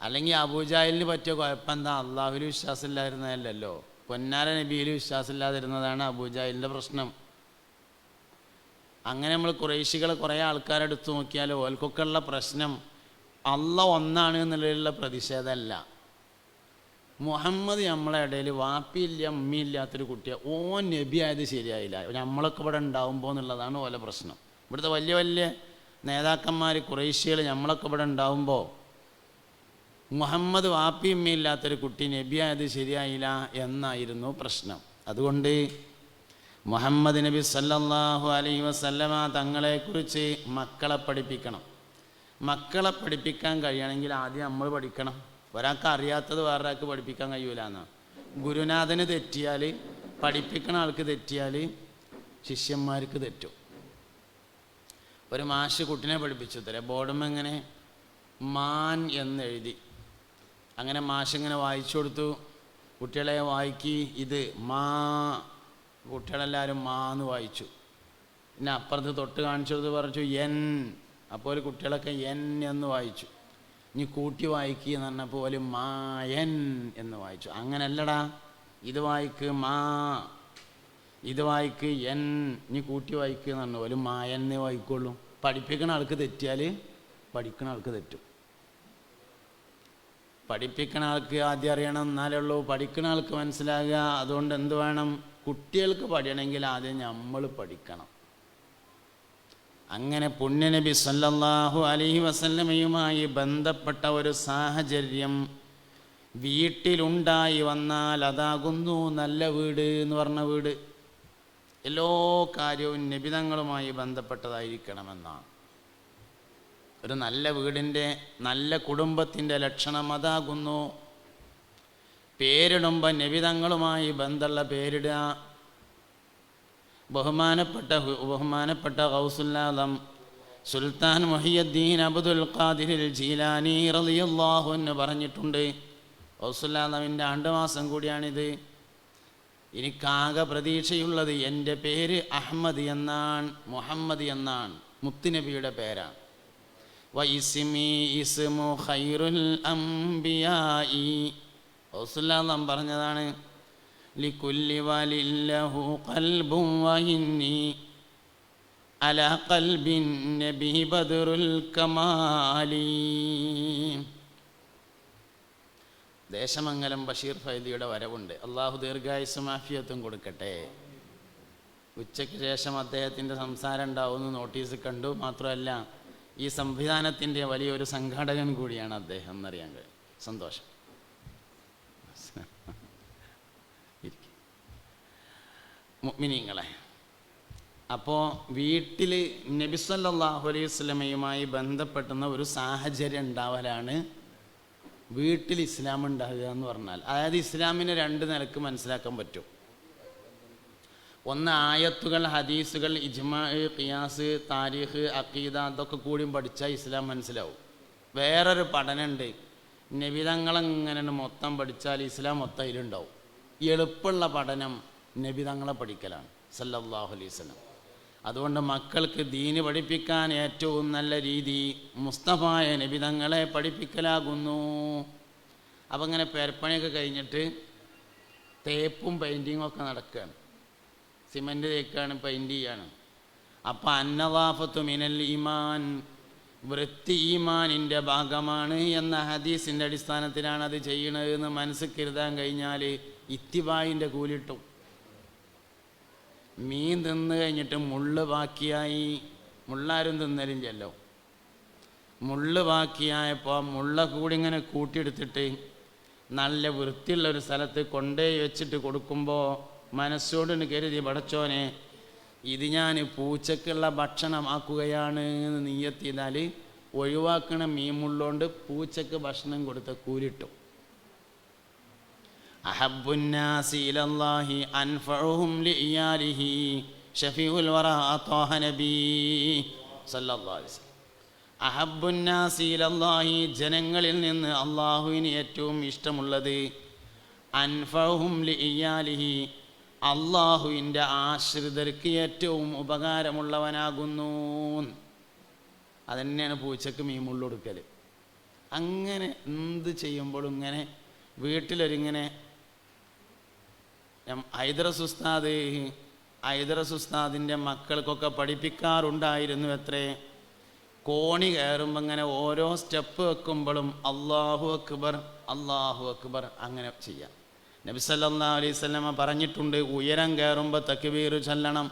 അല്ലെങ്കിൽ അബൂജാഹിലിന് പറ്റിയ കുഴപ്പം എന്താ അള്ളാഹുവിൽ വിശ്വാസമില്ലായിരുന്നതല്ലോ പൊന്നാര നബിയിൽ വിശ്വാസമില്ലാതിരുന്നതാണ് അബൂജാഹിലിന്റെ പ്രശ്നം. അങ്ങനെ നമ്മൾ കുറേശികളെ കുറേ ആൾക്കാരെടുത്ത് നോക്കിയാൽ ഓൽക്കൊക്കെ ഉള്ള പ്രശ്നം അള്ള ഒന്നാണ് എന്നുള്ളതിലുള്ള പ്രതിഷേധമല്ല. മുഹമ്മദ് നമ്മളെ ഇടയിൽ വാപ്പിയില്ല അമ്മയില്ലാത്തൊരു കുട്ടിയെ. ഓ നബി ആയത് ശരിയായില്ല. നമ്മളൊക്കെ ഇവിടെ ഉണ്ടാവുമ്പോൾ എന്നുള്ളതാണ് ഓല പ്രശ്നം. ഇവിടുത്തെ വലിയ വലിയ നേതാക്കന്മാർ കുറേശ്യകൾ നമ്മളൊക്കെ ഇവിടെ ഉണ്ടാവുമ്പോൾ മുഹമ്മദ് വാപ്പിയമ്മയില്ലാത്തൊരു കുട്ടി നബി ആയത് ശരിയായില്ല എന്നായിരുന്നു പ്രശ്നം. അതുകൊണ്ട് മുഹമ്മദ് നബി സല്ലല്ലാഹു അലൈഹി വസല്ലമ തങ്ങളെക്കുറിച്ച് മക്കളെ പഠിപ്പിക്കണം. മക്കളെ പഠിപ്പിക്കാൻ കഴിയണമെങ്കിൽ ആദ്യം നമ്മൾ പഠിക്കണം. ഒരാൾക്ക് അറിയാത്തത് വേറൊരാൾക്ക് പഠിപ്പിക്കാൻ കഴിയൂല എന്നാണ് ഗുരുനാഥന് തെറ്റിയാൽ പഠിപ്പിക്കണ ആൾക്ക് തെറ്റിയാൽ ശിഷ്യന്മാർക്ക് തെറ്റും. ഒരു മാഷ് കുട്ടിനെ പഠിപ്പിച്ചു തരാം. ബോർഡും എങ്ങനെ മാൻ എന്നെഴുതി. അങ്ങനെ മാഷിങ്ങനെ വായിച്ചു കൊടുത്തു. കുട്ടികളെ വായിക്കി ഇത് മാ കുട്ടികളെല്ലാവരും മാ എന്ന് വായിച്ചു. പിന്നെ അപ്പുറത്ത് തൊട്ട് കാണിച്ചു കൊടുത്ത് പറഞ്ഞു എൻ. അപ്പോൾ ഒരു കുട്ടികളൊക്കെ എൻ എന്ന് വായിച്ചു. ഇനി കൂട്ടി വായിക്കുക എന്ന് പറഞ്ഞപ്പോൾ മാ എൻ എന്ന് വായിച്ചു. അങ്ങനല്ലടാ. ഇത് വായിക്ക് മാ ഇത് വായിക്ക് എൻ. ഇനി കൂട്ടി വായിക്കുക എന്ന് പറഞ്ഞു. ഒരു മായന്നേ വായിക്കുള്ളൂ. പഠിപ്പിക്കണ ആൾക്ക് തെറ്റിയാൽ പഠിക്കണ ആൾക്ക് തെറ്റും. പഠിപ്പിക്കണ ആൾക്ക് ആദ്യം അറിയണം എന്നാലേ ഉള്ളൂ. പഠിക്കണ ആൾക്ക് മനസ്സിലാകുക. അതുകൊണ്ട് എന്ത് വേണം? കുട്ടികൾക്ക് പഠിയണമെങ്കിൽ ആദ്യം നമ്മൾ പഠിക്കണം. അങ്ങനെ പുണ്യനബി സല്ലല്ലാഹു അലൈഹി വസല്ലമയുമായി ബന്ധപ്പെട്ട ഒരു സാഹചര്യം വീട്ടിലുണ്ടായി വന്നാൽ അതാകുന്നു നല്ല വീട് എന്ന് പറഞ്ഞ വീട്. എല്ലാ കാര്യവും നിബിതങ്ങളുമായി ബന്ധപ്പെട്ടതായിരിക്കണമെന്നാണ്. ഒരു നല്ല വീടിന്റെ നല്ല കുടുംബത്തിന്റെ ലക്ഷണം അതാകുന്നു. പേരിടുമ്പോൾ നിബിതങ്ങളുമായി ബന്ധമുള്ള പേരിടുക. ബഹുമാനപ്പെട്ട ബഹുമാനപ്പെട്ട ഹൗസുല്ലാദം സുൽത്താൻ മൊഹിയദ്ദീൻ അബ്ദുൽ ഖാദിരിൽ ജീലാനി റളിയല്ലാഹു എന്ന് പറഞ്ഞിട്ടുണ്ട്. ഗൗസുല്ലാദമിന്റെ ആണ്ടുമാസം കൂടിയാണിത്. എനിക്കാകെ പ്രതീക്ഷയുള്ളത് എന്റെ പേര് അഹമ്മദ് എന്നാണ് മുഹമ്മദ് എന്നാണ് മുത്തുനബിയുടെ പേരാണ്. വൈസിമി ഇസ്മു ഖൈറുൽ അംബിയായി. റസൂല നാം പറഞ്ഞതാണ് ലിക്കുല്ലി വലില്ലഹു ഖൽബും വഹിന്നി അല ഖൽബിൻ നബി ബദറുൽ കമാലി. ദേശമംഗലം ബഷീർ ഫൈദിയുടെ വരവുണ്ട്. അള്ളാഹു ദീർഘായുസ് ആഫിയത്തും കൊടുക്കട്ടെ. ഉച്ചയ്ക്ക് ശേഷം അദ്ദേഹത്തിന്റെ സംസാരം ഉണ്ടാവുമെന്ന് നോട്ടീസ് കണ്ടു. മാത്രമല്ല ഈ സംവിധാനത്തിന്റെ വലിയൊരു സംഘാടകൻ കൂടിയാണ് അദ്ദേഹം എന്നറിയാൻ കഴിയും. സന്തോഷം. മിനിങ്ങളെ അപ്പോൾ വീട്ടിൽ നബിസല്ലാഹു അലൈഹി സ്വലമയുമായി ബന്ധപ്പെട്ടുന്ന ഒരു സാഹചര്യം ഉണ്ടാവലാണ് വീട്ടിൽ ഇസ്ലാം ഉണ്ടാകുക എന്ന് പറഞ്ഞാൽ. അതായത് ഇസ്ലാമിനെ രണ്ട് നിലയ്ക്ക് മനസ്സിലാക്കാൻ പറ്റും. ഒന്ന് ആയത്തുകൾ ഹദീസുകൾ ഇജ്മാ ഖിയാസ് താരീഖ് അക്കീദ അതൊക്കെ കൂടിയും പഠിച്ചാൽ ഇസ്ലാം മനസ്സിലാവും. വേറൊരു പഠനമുണ്ട് നബിതങ്ങളെങ്ങനെ മൊത്തം പഠിച്ചാൽ ഇസ്ലാം മൊത്തം അതിലുണ്ടാവും എളുപ്പമുള്ള പഠനം നബിതങ്ങളെ പഠിക്കലാണ്. സല്ലല്ലാഹു അലൈഹി അതുകൊണ്ട് മക്കൾക്ക് ദീന് പഠിപ്പിക്കാൻ ഏറ്റവും നല്ല രീതി മുസ്തഫായ നബിതങ്ങളെ പഠിപ്പിക്കലാകുന്നു. അപ്പം ഇങ്ങനെ പെരപ്പണിയൊക്കെ കഴിഞ്ഞിട്ട് തേപ്പും പെയിന്റിങ്ങും ഒക്കെ നടക്കുകയാണ് സിമന്റ് തേക്കാണ് പെയിന്റ് ചെയ്യാണ് അപ്പം അന്നവാഫത്തു മിനൽ ഈമാൻ വൃത്തി ഈമാനിന്റെ ഭാഗമാണ് എന്ന ഹദീസിന്റെ അടിസ്ഥാനത്തിലാണ് അത് ചെയ്യണത് എന്ന് മനസ്സിൽ കരുതാൻ കഴിഞ്ഞാൽ ഇത്തിബായിന്റെ കൂലിട്ടും. മീൻ തിന്ന് കഴിഞ്ഞിട്ട് മുള്ള് ബാക്കിയായി മുള്ളാരും തിന്നലും ചെല്ലോ മുള്ള് ബാക്കിയായപ്പോൾ മുള്ള കൂടി ഇങ്ങനെ കൂട്ടിയെടുത്തിട്ട് നല്ല വൃത്തിയുള്ള ഒരു സ്ഥലത്ത് കൊണ്ടേ വെച്ചിട്ട് കൊടുക്കുമ്പോൾ മനസ്സോടിന് കരുതി പടച്ചോനെ ഇത് ഞാൻ പൂച്ചക്കുള്ള ഭക്ഷണമാക്കുകയാണ് എന്ന് നീയത്തിയതാൽ ഒഴിവാക്കണ മീൻ മുള്ളോണ്ട് പൂച്ചക്ക് ഭക്ഷണം കൊടുത്ത കൂലിട്ടു. അഹബുന്നാസി ഇലല്ലാഹി അൻഫഉഹും ലിഇയാലിഹി ഷഫീഉൽ നബി ജനങ്ങളിൽ നിന്ന് അള്ളാഹുവിന് ഏറ്റവും ഇഷ്ടമുള്ളത് അൻഫഹും ലിഇയാലിഹി അള്ളാഹുവിന്റെ ആശ്രിതർക്ക് ഏറ്റവും ഉപകാരമുള്ളവനാകുന്നു. അതന്നെയാണ് പൂച്ചക്ക് മീൻ മുള്ളൊടുക്കൽ അങ്ങനെ എന്ത് ചെയ്യുമ്പോഴും ഇങ്ങനെ വീട്ടിലൊരിങ്ങനെ ഹൈദറസ് ഉസ്താദ് ഹൈദറസ് ഉസ്താദിന്റെ മക്കൾക്കൊക്കെ പഠിപ്പിക്കാറുണ്ടായിരുന്നു എത്രേ. കോണി കയറുമ്പോൾ ഇങ്ങനെ ഓരോ സ്റ്റെപ്പ് വെക്കുമ്പോഴും അള്ളാഹു അക്ബർ അള്ളാഹു അക്ബർ അങ്ങനെ ചെയ്യാം. നബി സല്ലല്ലാഹു അലൈഹി വസല്ലമ പറഞ്ഞിട്ടുണ്ട് ഉയരം കയറുമ്പോൾ തക്ബീർ ചൊല്ലണം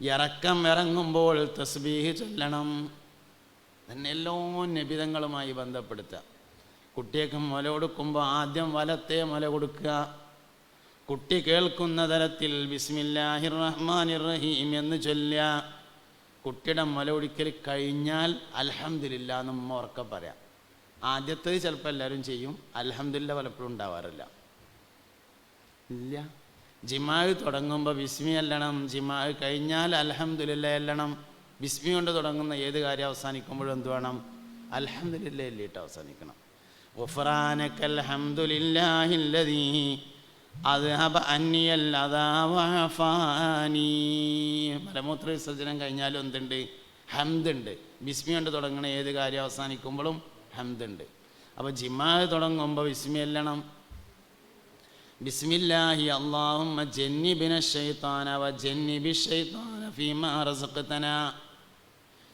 ഇറക്കം ഇറങ്ങുമ്പോൾ തസ്ബീഹ് ചൊല്ലണം. തന്നെ നബിതങ്ങളുമായി ബന്ധപ്പെടുത്തുക. കുട്ടിയൊക്കെ മുല കൊടുക്കുമ്പോൾ ആദ്യം വലത്തെ മുല കൊടുക്കുക. കുട്ടി കേൾക്കുന്ന തരത്തിൽ ബിസ്മില്ലാഹിർ റഹ്മാനിർ റഹീം എന്ന് ചൊല്ലുക. കുട്ടിയുടെ മുല ഒടിക്കൽ കഴിഞ്ഞാൽ അൽഹംദില്ല എന്ന് ഉമ്മ ഉറക്കെ പറയാം. ആദ്യത്തേത് ചിലപ്പോൾ എല്ലാവരും ചെയ്യും. അൽഹംദില്ല പലപ്പോഴും ഉണ്ടാവാറില്ല. ഇല്ല. ജിമാവ് തുടങ്ങുമ്പോൾ ബിസ്മി അല്ലണം ജിമാവ് കഴിഞ്ഞാൽ അൽഹംദുലില്ല അല്ലണം. ബിസ്മി കൊണ്ട് തുടങ്ങുന്ന ഏത് കാര്യം അവസാനിക്കുമ്പോഴും എന്ത് വേണം? അൽഹംദുലില്ല ഇല്ലിട്ട് അവസാനിക്കണം. മലമൂത്ര വിസർജനം കഴിഞ്ഞാലും എന്തുണ്ട്? ഹംദുണ്ട്. ബിസ്മി കൊണ്ട് തുടങ്ങുന്ന ഏത് കാര്യം അവസാനിക്കുമ്പോഴും ഹംദുണ്ട്. അപ്പോൾ ജിമാവ് തുടങ്ങുമ്പോൾ ബിസ്മി അല്ലണം. ബിസ്മില്ലാഹി അള്ളാഹുമ്മ ജന്നിബിന ഷൈത്താന വ ജന്നിബി ഷൈത്താന ഫീമാ റസഖ്തന.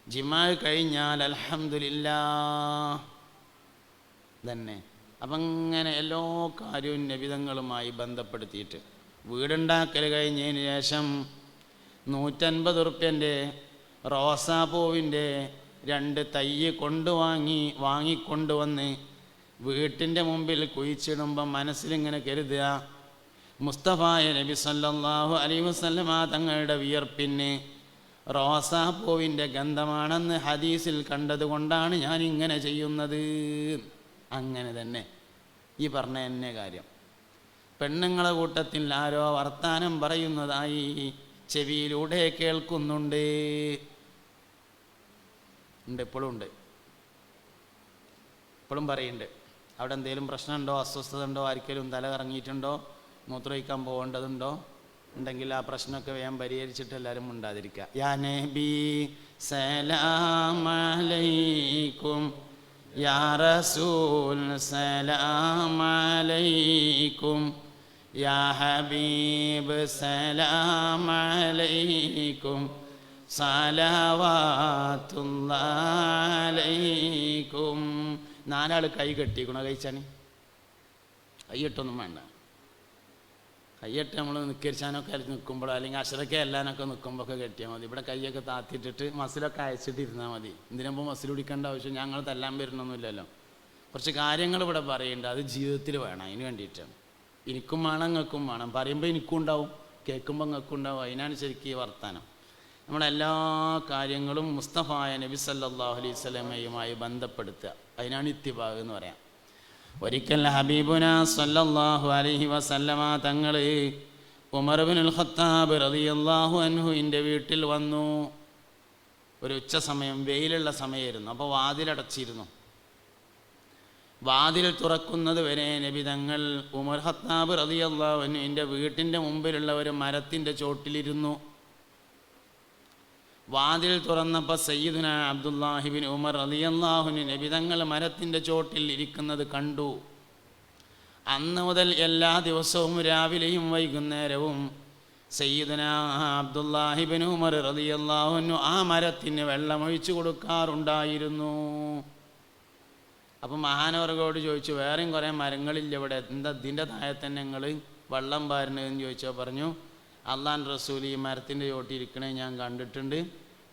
ജിമാ കഴിഞ്ഞാൽ അൽഹംദുലില്ലാ തന്നെ. അപ്പം അങ്ങനെ എല്ലാ കാര്യവും നബിതങ്ങളുമായി ബന്ധപ്പെടുത്തിയിട്ട് വീടുണ്ടാക്കൽ കഴിഞ്ഞതിന് ശേഷം നൂറ്റൻപത് ഉറുപ്പ്യന്റെ റോസാപ്പൂവിന്റെ രണ്ട് തയ്യ് കൊണ്ടുവാങ്ങി വാങ്ങിക്കൊണ്ടുവന്ന് വീട്ടിന്റെ മുമ്പിൽ കുഴിച്ചിടുമ്പം മനസ്സിലിങ്ങനെ കരുതുക. മുസ്തഫായ നബി സല്ലാഹു അലൈ വസല്ലമ തങ്ങളുടെ വിയർപ്പിന് റോസാപ്പൂവിന്റെ ഗന്ധമാണെന്ന് ഹദീസിൽ കണ്ടതുകൊണ്ടാണ് ഞാൻ ഇങ്ങനെ ചെയ്യുന്നത്. അങ്ങനെ തന്നെ. ഈ പറഞ്ഞ എന്നെ കാര്യം. പെണ്ണുങ്ങളെ കൂട്ടത്തിൽ ആരോ വർത്താനം പറയുന്നതായി ചെവിയിലൂടെ കേൾക്കുന്നുണ്ട്. ഉണ്ട് ഇപ്പോഴും ഉണ്ട്. ഇപ്പോഴും പറയുന്നുണ്ട്. അവിടെ എന്തെങ്കിലും പ്രശ്നമുണ്ടോ അസ്വസ്ഥത ഉണ്ടോ ആർക്കെങ്കിലും തല കറങ്ങിയിട്ടുണ്ടോ മൂത്രമൊഴിക്കാൻ പോകേണ്ടതുണ്ടോ? ഉണ്ടെങ്കിൽ ആ പ്രശ്നമൊക്കെ വേഗം പരിഹരിച്ചിട്ട് എല്ലാവരും ഉണ്ടാതിരിക്കുക യാ നബി സലാമലൈക്കും. യാ റസൂൽ സലാമലൈക്കും. യാ ഹബീബ് സലാമലൈക്കും. സലവാത്തുള്ളൈക്കും നാലാൾ കൈ കെട്ടി കെട്ടിക്കണോ കഴിച്ചാന്? കൈയിട്ടൊന്നും വേണ്ട. കൈയിട്ട് നമ്മൾ നിക്കരിച്ചാനൊക്കെ നിൽക്കുമ്പോഴോ അല്ലെങ്കിൽ അശ്രക്കെ എല്ലാനൊക്കെ നിൽക്കുമ്പോഴൊക്കെ കെട്ടിയാൽ മതി. ഇവിടെ കൈയൊക്കെ താത്തിയിട്ടിട്ട് മസിലൊക്കെ അയച്ചിട്ട് ഇരുന്നാൽ മതി ഇതിനുമ്പോൾ മസിൽ പിടിക്കേണ്ട ആവശ്യം ഞങ്ങൾ തല്ലാൻ വരുന്നൊന്നുമില്ലല്ലോ. കുറച്ച് കാര്യങ്ങൾ ഇവിടെ പറയുന്നുണ്ട് അത് ജീവിതത്തിൽ വേണം. അതിന് വേണ്ടിയിട്ടാണ് എനിക്കും വേണം നിങ്ങൾക്കും വേണം. പറയുമ്പോൾ എനിക്കും ഉണ്ടാവും. കേൾക്കുമ്പോൾ നിങ്ങൾക്കും ഉണ്ടാവും. അതിനാണ് ശരിക്കും ഈ വർത്താനം. നമ്മളെല്ലാ കാര്യങ്ങളും മുസ്തഫായ നബി സല്ലാഹു അലൈഹി സ്വലമയുമായി ബന്ധപ്പെടുത്തുക. അതിനാണ് ഇത്തിബാഗ് എന്ന് പറയാം. ഒരിക്കൽ ഹബീബുന സല്ലല്ലാഹു അലൈഹി വസല്ലമ തങ്ങൾ ഉമർ ബിനുൽ ഖത്താബ് റളിയല്ലാഹു അൻഹുവിന്റെ വീട്ടിൽ വന്നു. ഒരു ഉച്ച സമയം വെയിലുള്ള സമയമായിരുന്നു. അപ്പോൾ വാതിലടച്ചിരുന്നു. വാതിൽ തുറക്കുന്നത് വരെ നബി തങ്ങൾ ഉമർ ഖത്താബ് റളിയല്ലാഹു അൻഹുവിന്റെ വീട്ടിന്റെ മുമ്പിലുള്ള ഒരു മരത്തിന്റെ ചോട്ടിലിരുന്നു. വാതിൽ തുറന്നപ്പോൾ സയ്യിദുന അബ്ദുല്ലാഹിബിൻ ഉമർ അലിയല്ലാഹുനു നബിതങ്ങൾ മരത്തിന്റെ ചോട്ടിൽ ഇരിക്കുന്നത് കണ്ടു. അന്ന് മുതൽ എല്ലാ ദിവസവും രാവിലെയും വൈകുന്നേരവും സയ്യിദുന അബ്ദുല്ലാഹിബിൻ ഉമർ അലിയല്ലാഹുനു ആ മരത്തിന് വെള്ളമൊഴിച്ചു കൊടുക്കാറുണ്ടായിരുന്നു. അപ്പം മഹാനവർഗോട് ചോദിച്ചു വേറെയും കുറേ മരങ്ങളില്ല ഇവിടെ? എന്താ ഇതിന്റെ താഴെ തന്നെ നിങ്ങൾ വെള്ളം പാരുന്നതെന്ന് ചോദിച്ചോ പറഞ്ഞു അള്ളാൻ റസൂൽ ഈ മരത്തിന്റെ ചോട്ടിരിക്കണേ ഞാൻ കണ്ടിട്ടുണ്ട്.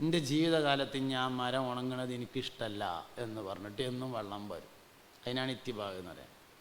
എന്റെ ജീവിതകാലത്ത് ഞാൻ മരം ഉണങ്ങണത് എനിക്കിഷ്ടമല്ല എന്ന് പറഞ്ഞിട്ട് എന്നും വെള്ളം വരും. അതിനാണ് ഇത്തിഭാഗം എന്ന് പറയാം